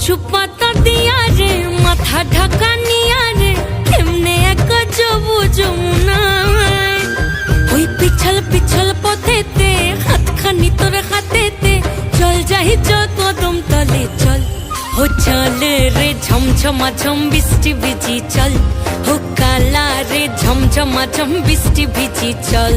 কচু পাতা দিয়া রে, মাথা ঢাকা রে কেমনে এক যাব যমুনায়। ওই পিছল পিছল পথেতে, হাতখানি তোর হাতেতে, চল যাই চ তলে চল। চল রে ঝমঝমা ঝম বৃষ্টি চল। কালা রে ঝমঝমা ঝম বৃষ্টি ভিজি চল।